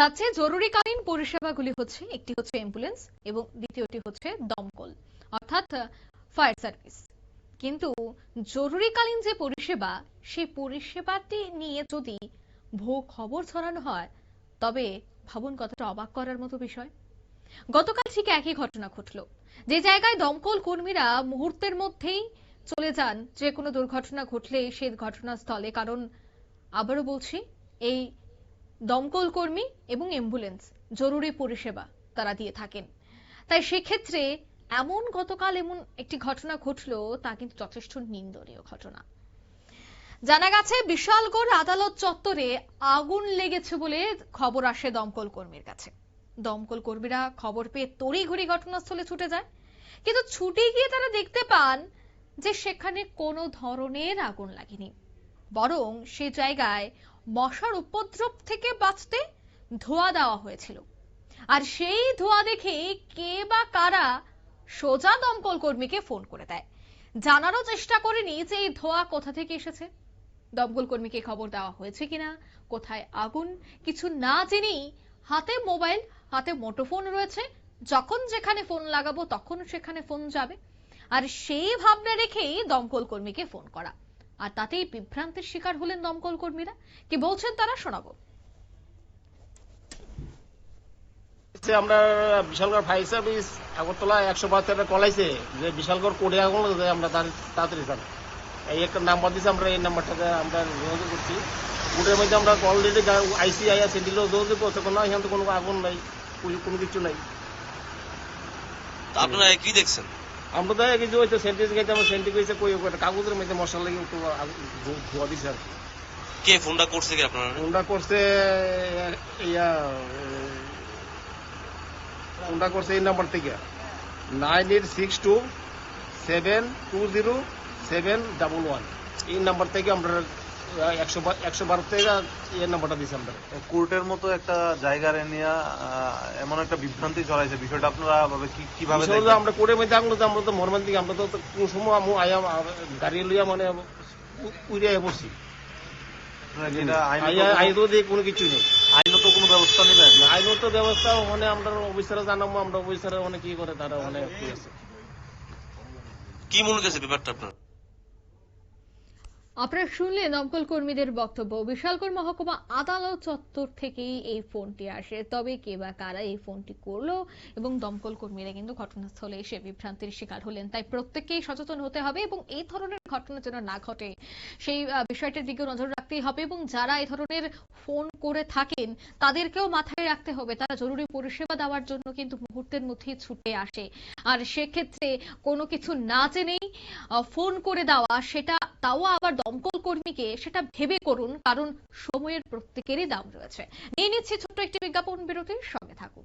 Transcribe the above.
রাজ্যে জরুরিকালীন পরিষেবাগুলি হচ্ছে, একটি হচ্ছে অ্যাম্বুলেন্স এবং দ্বিতীয়টি হচ্ছে দমকল, অর্থাৎ ফায়ার সার্ভিস কিন্তু জরুরিকালীন যে পরিষেবা, সেই পরিষেবাটি নিয়ে যদি ভুয়ো খবর ছড়ানো হয়, তবে ভাবুন কতটা অবাক করার মতো বিষয়। গতকাল ঠিক একই ঘটনা ঘটল। যে জায়গায় দমকল কর্মীরা মুহূর্তের মধ্যেই চলে যান, যে কোনো দুর্ঘটনা ঘটলে সেই ঘটনাস্থলে, কারণ আবারও বলছি, এই দমকল কর্মী এবং অ্যাম্বুলেন্স জরুরি পরিষেবা তারা দিয়ে থাকেন। তাই সেক্ষেত্রে এমন গতকাল এমন একটি ঘটনা ঘটলো, তা কিন্তু যথেষ্ট নিন্দনীয় ঘটনা। জানা গেছে, বিশালগড় আদালত চত্বরে আগুন লেগেছে বলে খবর আসে দমকল কর্মীর কাছে। দমকল কর্মীরা খবর পেয়ে তড়িঘড়ি ঘটনাস্থলে ছুটে যায়। কিন্তু ছুটে গিয়ে তারা দেখতে পান যে সেখানে কোনো ধরনের আগুন লাগেনি। বরং সে জায়গায় মশার উপদ্রব থেকে বাঁচতে ধোঁয়া দেওয়া হয়েছিল। আর সেই ধোঁয়া দেখে কে বা কারা সোজা দমকল কর্মীকে ফোন করে দেয়। জানারও চেষ্টা করেনি যে এই ধোঁয়া কোথা থেকে এসেছে। দমকল কর্মীকে খবর দেওয়া হয়েছে কিনা, কোথায় আগুন, কিছু না জেনেই হাতে মোবাইল, হাতে মোটোফোন রয়েছে। যখন যেখানে ফোন লাগাবো তখন সেখানে ফোন যাবে। আর সেই ভাবনা রেখেই দমকল কর্মীকে ফোন করা। আর তাতেই বিভ্রান্তির শিকার হলেন দমকল কর্মীরা। কি বলছেন তারা শোনাবো। আমরা বিশালগড় ফায়ার সার্ভিস আগরতলা একশো কলাইছে যে বিশালগড় কোডে আগুন লাগে আমরা তার- তাড়াতাড়ি যান। এই একটা নাম্বার দিয়েছে আমরা এই নাম্বারটাতে আমরা যোগাযোগ করছি। কোডের মধ্যে আমরা অলরেডি আইসি আইয়া সেদিল যোগাযোগ করছে কোনো এখানে তো কোনো আগুন নাই কোনো- কিছু নাই। আপনারা কি দেখছেন? আমরা তো কিছু হয়তো সেন্টিস গেছে আমরা সেন্টি গেছে কই একটা কাগজের মধ্যে মশলা লেগে একটু ধোয়া দিছে আর। কে ফোনটা করছে কি আপনারা? ফোনটা করছে ইয়া ফোনটা করছে এই নাম্বার থেকে। Nine eight six two seven two zero seven double one এই নাম্বার থেকে আমরা একশো একশো বারো থেকে এই নাম্বারটা দিয়েছি আমরা। কোর্টের মতো একটা জায়গার নিয়ে এমন একটা বিভ্রান্তি ছড়াইছে। বিষয়টা আপনারা ভাবে কি- কীভাবে আমরা কোর্টের মধ্যে আমরা তো মরমান দিকে আমরা তো তো কোন সময় আমি আয়া গাড়ি লইয়া মানে উড়ে দিয়ে কোনো কিছু নেই। আইনত কোনো ব্যবস্থা নেবেন? আইনত ব্যবস্থা মানে আমরা অফিসারে জানাব আমরা অফিসারে মানে কি করে তারা মানে কি মনে গেছে ব্যাপারটা আপনার? আপনারা শুনলে দমকল কর্মীদের বক্তব্য। বিশালকর মহকুমা আদালত চত্বর থেকেই এই ফোনটি আসে। তবে কে বা কারা এই ফোনটি করল এবং দমকল কর্মীরা কিন্তু ঘটনাস্থলে এসে বিভ্রান্তির শিকার হলেন। তাই প্রত্যেককেই সচেতন হতে হবে এবং এই ধরনের ঘটনা যেন না ঘটে। সেই বিষয়টির দিকে নজর রাখতেই হবে এবং যারা এই ধরনের ফোন করে থাকেন, তাদেরকেও মাথায় রাখতে হবে। তারা জরুরি পরিষেবা দেওয়ার জন্য কিন্তু মুহূর্তের মধ্যেই ছুটে আসে। আর সেক্ষেত্রে কোনো কিছু না জেনেই ফোন করে দেওয়া, সেটা, তাও আবার দমকল কর্মীকে সেটা ভেবে করুন, কারণ সময়ের প্রত্যেকেরই দাম রয়েছে। নিয়ে নিচ্ছি ছোট্ট একটি বিজ্ঞাপন বিরতির সঙ্গে থাকুন।